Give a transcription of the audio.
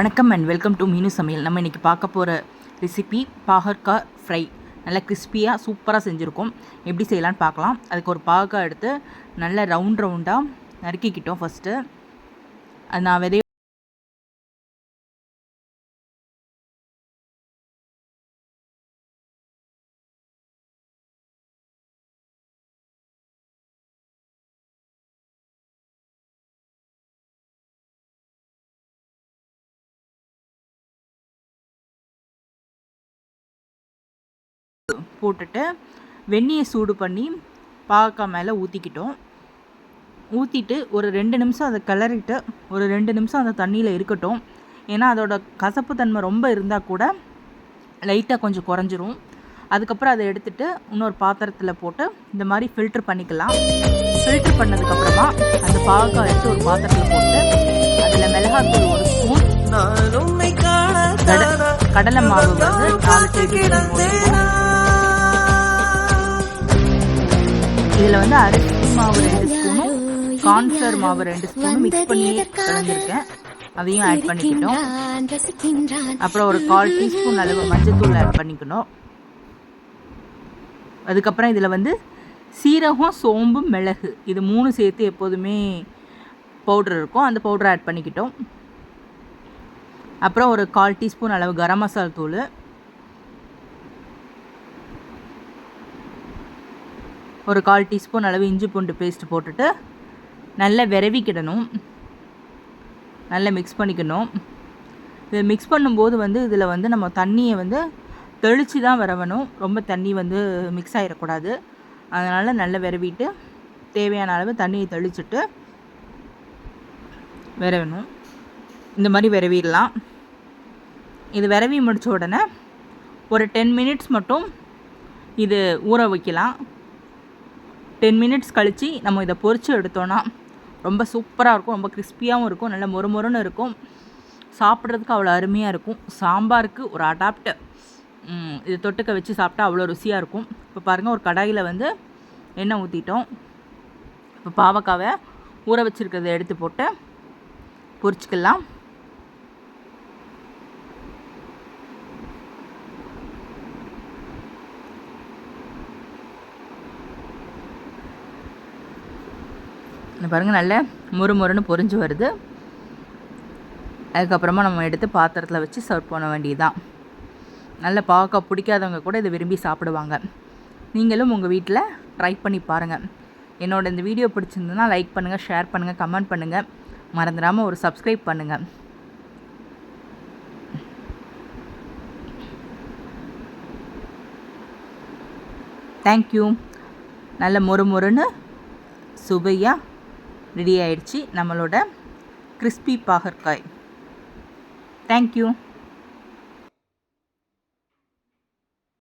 வணக்கம் and welcome to மீனு சமையல். நம்ம இன்றைக்கி பார்க்க போகிற ரெசிபி பாகற்காய் ஃப்ரை நல்லா கிறிஸ்பியாக சூப்பராக செஞ்சுருக்கோம். எப்படி செய்யலான்னு பார்க்கலாம். அதுக்கு ஒரு பாகக்காய் எடுத்து நல்லா ரவுண்ட் ரவுண்டாக நறுக்கிக்கிட்டோம் ஃபஸ்ட்டு அது நான் விதைய போட்டுட்டு வெந்நியை சூடு பண்ணி பாகக்காய் மேலே ஊற்றிக்கிட்டோம் ஊற்றிட்டு ஒரு ரெண்டு நிமிஷம் அதை கிளறிட்டு ஒரு ரெண்டு நிமிஷம் அந்த தண்ணியில் இருக்கட்டும். ஏன்னா அதோட கசப்பு தன்மை ரொம்ப இருந்தால் கூட லைட்டாக கொஞ்சம் குறைஞ்சிரும். அதுக்கப்புறம் அதை எடுத்துட்டு இன்னொரு பாத்திரத்தில் போட்டு இந்த மாதிரி ஃபில்ட்ரு பண்ணிக்கலாம். ஃபில்ட்ரு பண்ணதுக்கப்புறமா அந்த பாகக்காய் எடுத்து ஒரு பாத்திரத்தில் போட்டு அதில் மிளகாத்தூள் ஒரு ஸ்பூன் கட- கடலை மாவு வந்து நாலு டேபிள் இதில் வந்து அரிசி மாவு ரெண்டு ஸ்பூனும் கார்ன்ஃப்ளவர் மாவு ரெண்டு ஸ்பூனும் மிக்ஸ் பண்ணி கலந்துருக்கேன். அதையும் ஆட் பண்ணிக்கிட்டோம். அப்புறம் ஒரு கால் டீஸ்பூன் அளவு மஞ்சத்தூள் ஆட் பண்ணிக்கணும். அதுக்கப்புறம் இதில் வந்து சீரகம் சோம்பு மிளகு. இது மூணு சேர்த்து எப்போதுமே பவுடர் இருக்கும். அந்த பவுடர் ஆட் பண்ணிக்கிட்டோம். அப்புறம் ஒரு கால் டீஸ்பூன் அளவு கரம் மசாலா தூள். ஒரு கால் டீஸ்பூன் அளவு இஞ்சி பூண்டு பேஸ்ட் போட்டுட்டு நல்லா விரவிக்கிடணும். நல்லா மிக்ஸ் பண்ணிக்கணும். இதை மிக்ஸ் பண்ணும்போது வந்து இதில் வந்து நம்ம தண்ணியை வந்து தெளித்து தான் விரவணும். ரொம்ப தண்ணி வந்து மிக்ஸ் ஆகிடக்கூடாது அதனால் நல்லா விரவிட்டு தேவையான அளவு தண்ணியை தெளிச்சுட்டு விரவணும். இந்த மாதிரி விரவிடலாம். இது விரவி முடித்த உடனே ஒரு டென் மினிட்ஸ் மட்டும் இது ஊற வைக்கலாம். டென் மினிட்ஸ் கழித்து நம்ம இதை பொரித்து எடுத்தோன்னா ரொம்ப சூப்பராக இருக்கும் ரொம்ப கிறிஸ்பியாகவும் இருக்கும் நல்ல மொறு மொறுன்னு இருக்கும். சாப்பிட்றதுக்கு அவ்வளோ அருமையாக இருக்கும். சாம்பாருக்கு ஒரு அடாப்ட் இது தொட்டுக்க வச்சு சாப்பிட்டா அவ்வளோ ருசியாக இருக்கும். இப்போ பாருங்கள் ஒரு கடாயில் வந்து எண்ணெய் ஊற்றிட்டோம் இப்போ பாவக்காவை ஊற வச்சுருக்கிறத எடுத்து போட்டு பொரிச்சுக்கலாம். பாருங்கள் நல்ல முறுமுறுன்னு பொறிஞ்சு பொரிஞ்சு வருது. அதுக்கப்புறமா நம்ம எடுத்து பாத்திரத்தில் வச்சு சர்வ் பண்ண வேண்டியதுதான். நல்லா பார்க்க பிடிக்காதவங்க கூட இதை விரும்பி சாப்பிடுவாங்க. நீங்களும் உங்கள் வீட்டில் ட்ரை பண்ணி பாருங்கள் என்னோட இந்த வீடியோ பிடிச்சிருந்ததுன்னா லைக் பண்ணுங்கள் ஷேர் பண்ணுங்கள் கமெண்ட் பண்ணுங்கள் மறந்துடாமல் ஒரு சப்ஸ்கிரைப் பண்ணுங்கள் தேங்க்யூ நல்ல மொறு மொறுன்னு சுவையாக ரெடி ஆயிடுச்சு நம்மளோட கிறிஸ்பி பாகற்காய். தேங்க்யூ